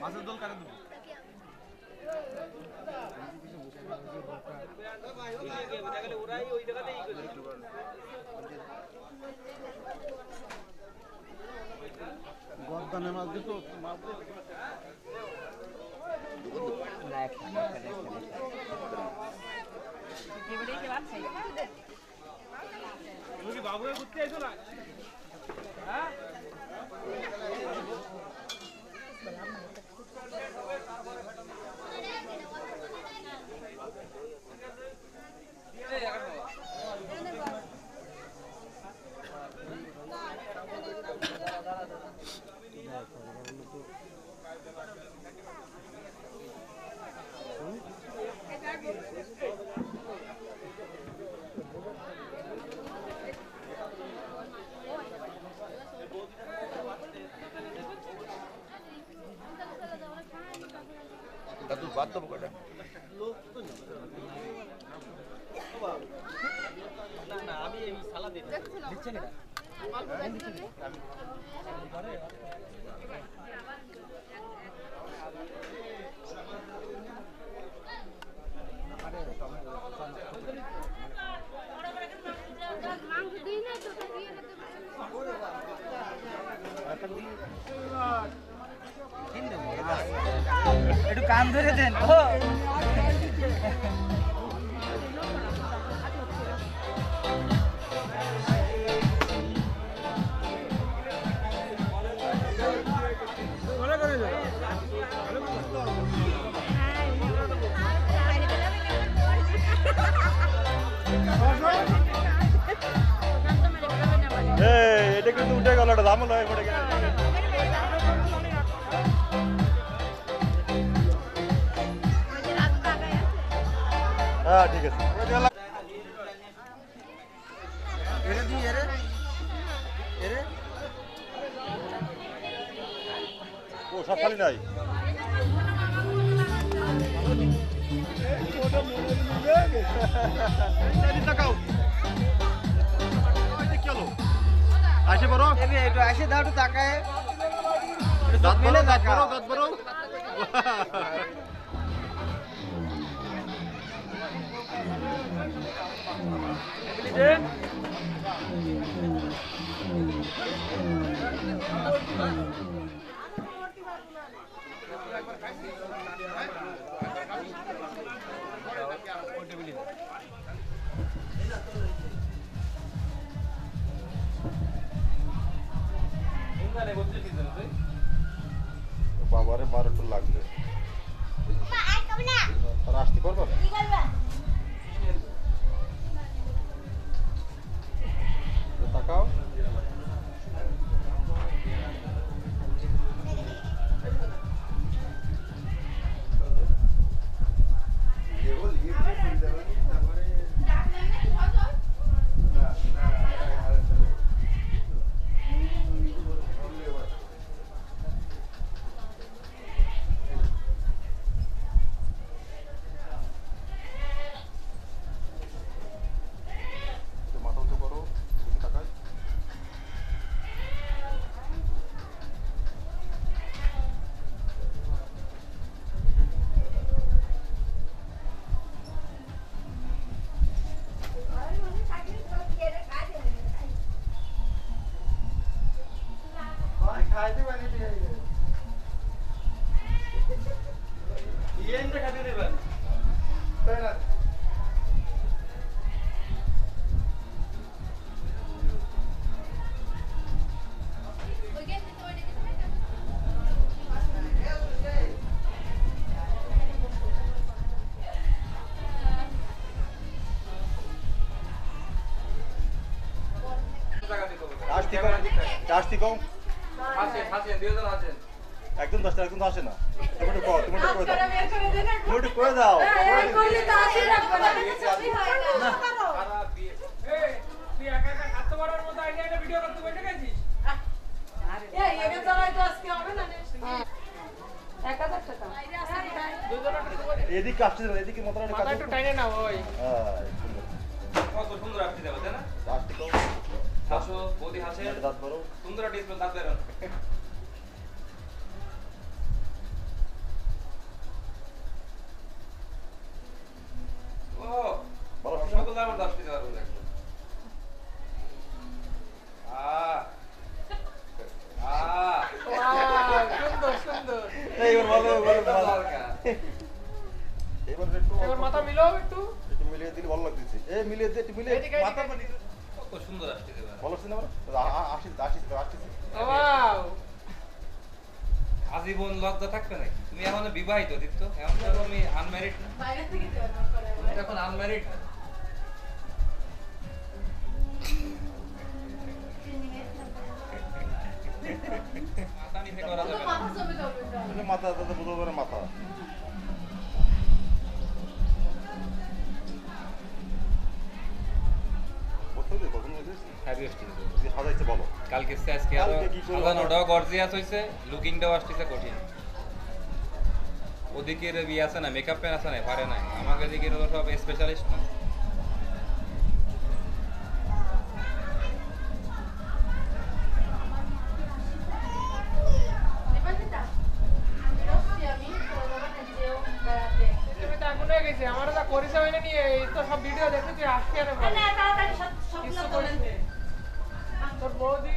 মাছের দোল কাটে দেবো? গদ্দানে মাছ দিত? মাছ তুমি কি ঘুরতে আইছো না? হ্যাঁ? দাদু বাদ দেবো কটা মাংস দিই না তো দিয়ে একটু কান ধরে দেন। এটা কিন্তু উঠে গেল এটা দাম নয় পড়ে গেল। হ্যাঁ ঠিক আছে। ও সব খালি নাই? আসে বড়। একটু আসে দাও একটু তাকায়। দাঁত বড় মেলে দাঁত। বড় দাঁত বড়। বাবারে আসতে কম। একদম দশটা একদম আসে না। তুমি একটু কর তুমি একটু করে দাও। তুমি একটু করে দাও। মতো এদিকে আসছে এদিকে মাথা একটু টাইনে না ওই। হ্যাঁ কত সুন্দর আপনি দেবে তাই না? হাসো বৌদি হাসে। দাঁত করো সুন্দর ডিসপ্লে দাঁত বেরোন মাথা মিলাও একটু। একটু মিলিয়ে দিলে ভালো লাগতেছে। এ মিলিয়ে দে মিলিয়ে মাথা সুন্দর আসি আসি আজীবন লজ্জা থাকবে নাকি? তুমি এখন বিবাহিত দীপ্ত? এখন তো তুমি আনম্যারিড না? তুমি এখন আনম্যারিড না মাথা নিচে করা যাবে না। এটা। মাথা। কখন সাজাইছে বলো। কালকে আজকে আরও কালকে কি করব? সাজানোটাও গর্জিয়াস হয়েছে লুকিংটাও আসতেছে কঠিন। ওদিকে আছে না মেকআপ প্যান আছে না পারে না আমাকে দিকে সব স্পেশালিস্ট না। হয়ে আমার করিছে হইলে নিয়ে এই তো সব ভিডিও দেখেছি আসছে আর কিছু করিছে। তোর বৌদি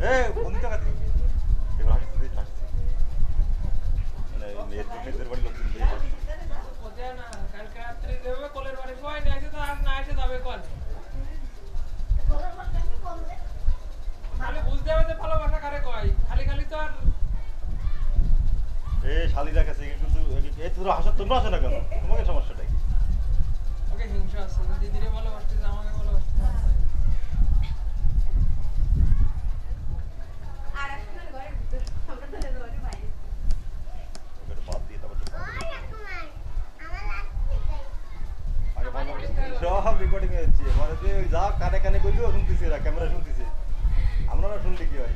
রয়েছে এ বন্ধু টাকা দিই এবার হাসি হাসি মেয়ের মেয়েদের বাড়ি লোক দিয়ে বোঝে না কালকে রাত্রে বাড়ি না এসে তো আর না এসে যাবে বুঝতে হবে যে ভালোবাসা কয় খালি খালি তো আর এ কাছে কিন্তু এ তোরা হাসা, তোমরা আসে না কেন তোমাকে সমস্যাটা কি ওকে হিংসা আছে তো দিদিরে ভালোবাসতেছে আমাকে ভালোবাসতে ওকে বাদ দিয়ে তারপর তো আগে ভালো করে সব রেকর্ডিং হচ্ছে মানে যে কানে কানে কইলো শুনতেছি এরা ক্যামেরা শুনতেছে। আমরা না শুনলে কি হয়?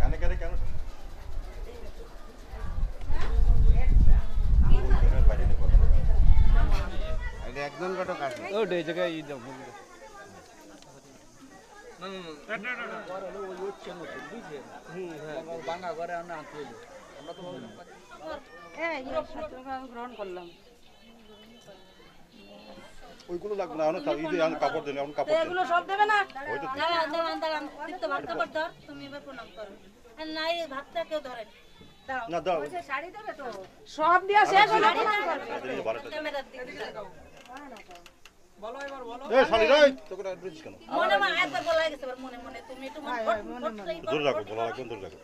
কানে কানে কেন বাইরে নিয়ে কথা একজন ঘটক আছে। গ্রহণ করলাম। ওইগুলো লাগবে না এখন এই যে কাপড় দেন এখন কাপড় দেন। এগুলো সব দেবে না? ওই তো দাঁড়ান দাঁড়ান দাঁড়ান দীপ্ত ভাত খাবার ধর তুমি এবার প্রণাম করো। নাই ভাতটা কেউ ধরে না। দাও। শাড়ি দেবে তো। সব দিয়া শেষ হলো। ক্যামেরার দিকে বলো এবার বলো। এই শালি রে তোকে আর বুঝিস কেন? মনে মনে একবার বলা গেছে এবার মনে মনে। তুমি একটু মনে দূর রাখো বলা রাখবেন দূর রাখো।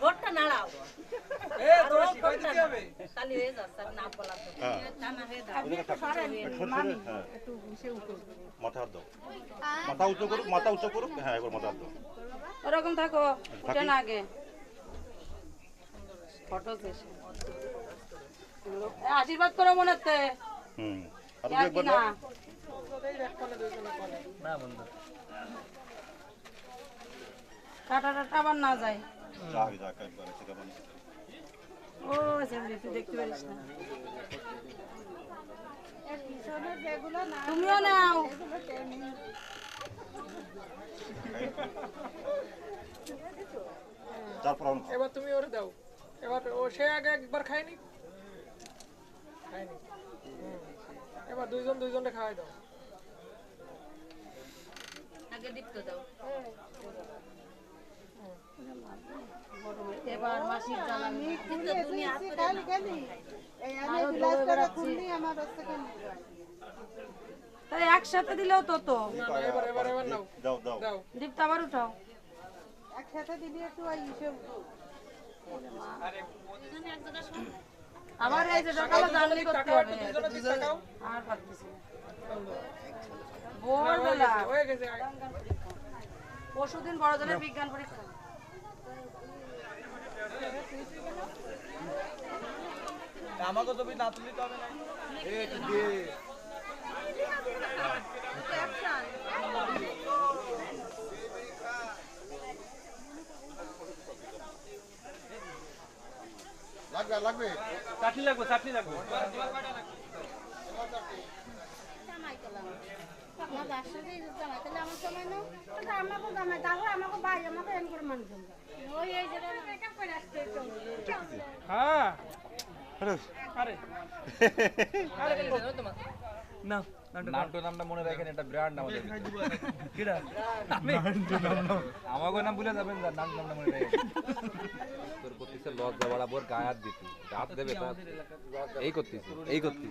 ঘরটা নাড়াও। এ তোরা শিখাই দিতে হবে। খালি যাচ্ছে আর না বলা তো টানা যাবে ওদিকে থাক। হ্যাঁ। মাথা দাও। মাথা উঁচু করুক মাথা উঁচু করুক। হ্যাঁ এবার মাথা দাও। ওরকম থাকো উঠে না আগে। ফটো শেষ। আশীর্বাদ করো মনে হচ্ছে হুম। আর একবার না। না বন্ধু। টাটা টাটা আবার না যায়। ও তুই দেখতে পারিস না তুমিও নাও এবার তুমি ওরে দাও এবার ও সে আগে একবার খায়নি খায়নি। এবার দুইজন দুইজনে খাওয়াই দাও আগে দীপ্ত দাও এবার মাসির জ্বালানি দুনিয়া একসাথে দিলেও তো তো। এবার এবার এবার নাও। দাও দাও। দাও। দীপ্ত আবার উঠাও। দুজনে এক জায়গায় শোন। আবার এই যে সকালে জানলি করতে হবে। একটু আর পারতেছি ভোরবেলা। পরশুদিন বড়জনের বিজ্ঞান পরীক্ষা। আমাকে তুমি না তুলি তো হবে না। লাগবে লাগবে? চাটনি লাগবে চাটনি লাগবে। হ্যাঁ। না নান্টু নামটা মনে রাখেন এটা ব্র্যান্ড আমাদের। কিরা? আমাকে নাম ভুলে যাবেন না নান্টু নামটা মনে রাখেন। তোর করতেছে লজ্জা বাড়াবোর গায়ে দিতি। হাত দেবে এই করতেছি এই করতেছি।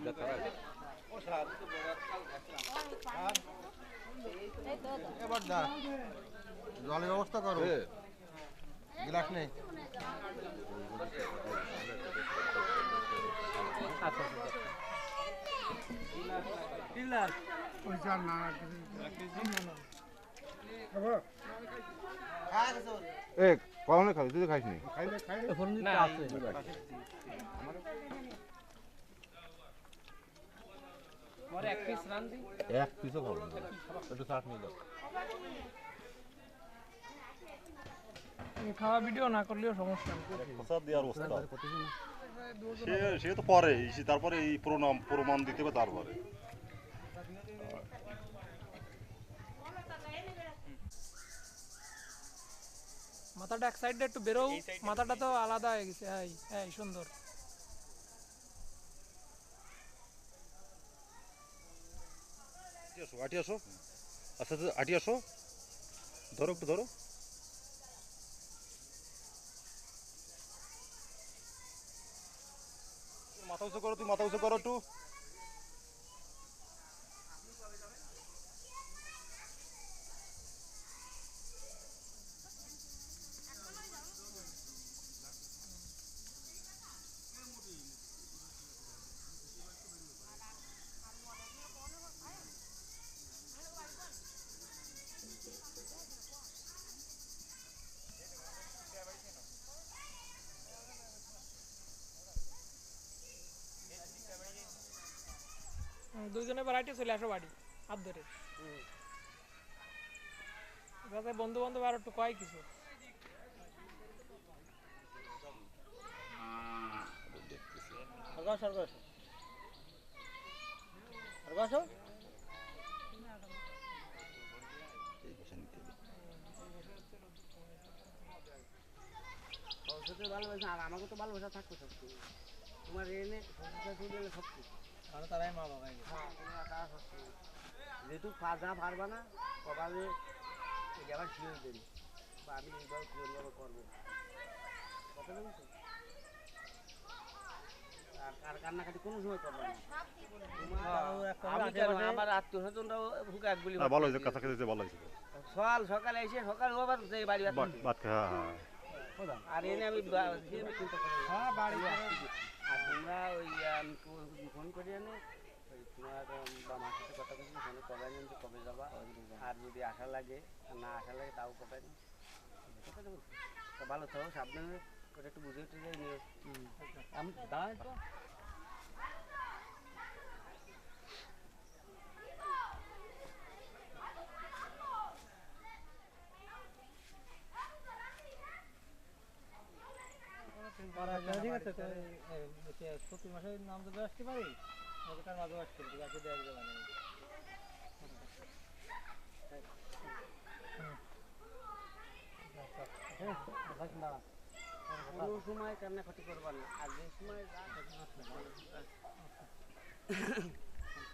এবার দা জলের ব্যবস্থা করো। গ্লাস নেই। এ কখনো খাবি? তুই তো খাইস নি। এক পিসও খাব না। একটু চাটনি দাও খাওয়া ভিডিও না করলেও সমস্যা প্রসাদ দেওয়ার অবস্থা। সে সে তো পরে তারপরে এই প্রণাম প্রমাণ দিতে হবে তারপরে। মাথাটা এক সাইডে একটু বেরো মাথাটা তো আলাদা হয়ে গেছে। এই এই সুন্দর। আসো আটি আসো আস্তে আস্তে আটি আসো ধরো একটু ধরো মাথা উঁচু করো তুই মাথা উঁচু করো একটু দুইজনে বাড়াইতে চলে আসো বাড়ি হাত ধরে। যাতে বন্ধু বান্ধব আর একটু কয় কিছু। ভালোবাসা আর আমাকে তো ভালোবাসা থাকতো সব তোমার এনে সব তারাই মা বাবা যেহেতু যা পারবা না কপালে আবার শিওর দেরি। বা আমি কিরমভাবে করব কথা বলছো আর আর কান্নাকাটি কোনো সময় করবে না। আমি আমার আত্মীয় স্বজনরাও হুকে এক গুলি হ্যাঁ সকাল সকালে এসে সকাল বাড়ি বাদ হ্যাঁ হ্যাঁ। আর এনে আমি চিন্তা করি হ্যাঁ বাড়ি তোমরা ওই আমি ফোন করি আনে ওই তোমার উম, বা মার সাথে কথা বলছি ফোনে কবে আনেন যে কবে যাবা। আর যদি আশা লাগে না আশা লাগে তাও কবে নিন? ভালো থাকো সাবধানে একটু বুঝে টুঝে নিয়ে আমি দাঁড়াই তো ঠিক আছে তো প্রতি মাসে নাম যদি আসতে পারি। তার মাঝে আসতে পারি গাছে দেওয়া যাবে না কোনো সময় কান্নাকাটি করবার না। আর যে সময়